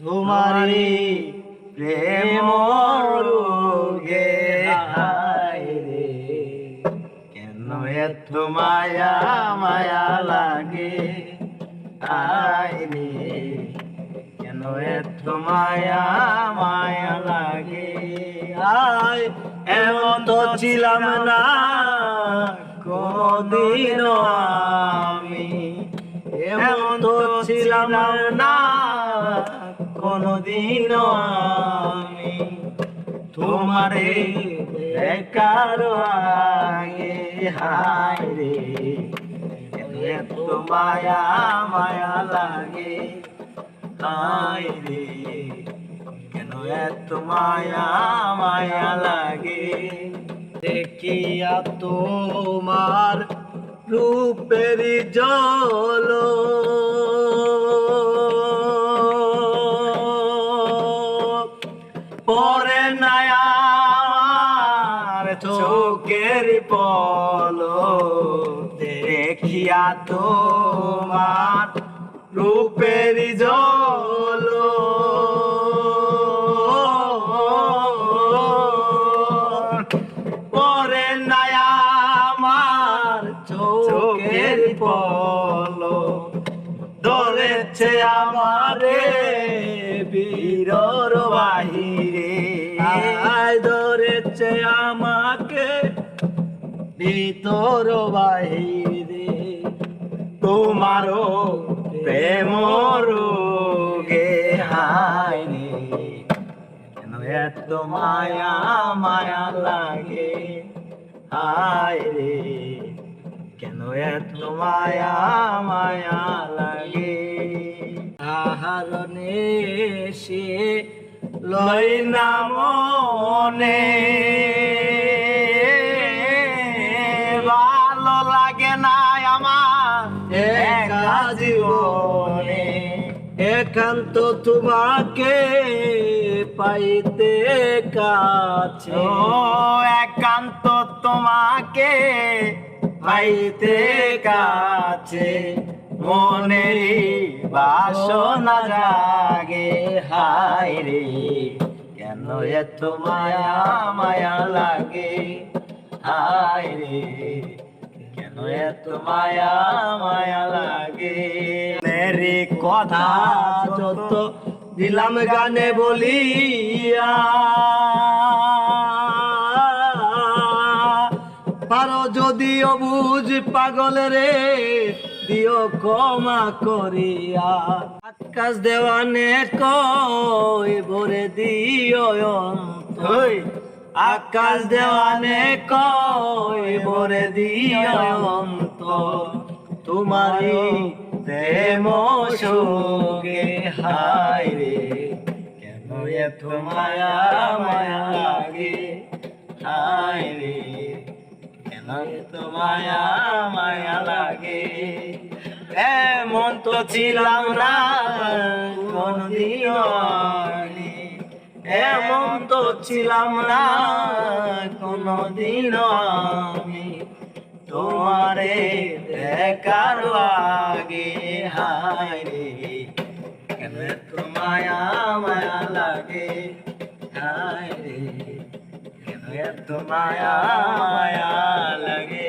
তোমারি প্রেম রোগে রে। কেন এত মায়া মায়া লাগে? রে। কেন এত মায়া মায়া লাগে? আয় এমন তো ছিলাম না কোনদিন আমি। এমন তো ছিলাম না কোনদিন আমি তোমারে দেখার আগে, হায় রে, এত মায়া মায়া লাগে, হায় রে, কেন এত মায়া মায়া লাগে? দেখিয়া তোমার রূপের জল চোখের পল দেখিয়া তো তোমার রূপের জল। পরে নায়ার চোখের পল ধরেছে আমারে বীরর ধরেছে আমাকে ভিতর বাহিরে, তোমারও প্রেম রোগে হায় রে কেন এত মায়া মায়া লাগে হায় রে কেন এত মায়া মায়া লাগে? আহারণে সে লয় না মনে জীবনে একান্ত তোমাকে পাইতে কাছে। একান্ত তোমাকে পাইতে কাছে। মনেরই বাসনা জাগে, হায় রে, কেন এত মায়া মায়া লাগে? হায় রে, কেন এত মায়া মায়া লাগে? মেরি কথা যত দিলাম গানে বলিয়া। পারো যদিও বুঝ পাগল রে দিও ক্ষমা করিয়া। আকাশ দেওয়ানে কই ভরে দিও আকাশ দেওয়ানে কই ভরে দিও অন্তর। তোমারি প্রেম সঙ্গে হায় রে, কেন এত মায়া মায়া লাগে? হায় রে, কেন এত মায়া মায়া লাগে? এমন তো ছিলাম না কোনদিন। এমন তো ছিলাম না কোনদিন আমি তোমারে দেখার আগে, হায় কেন এত মায়া লাগে, হায় রে। কেন এত মায়া মায়া লাগে?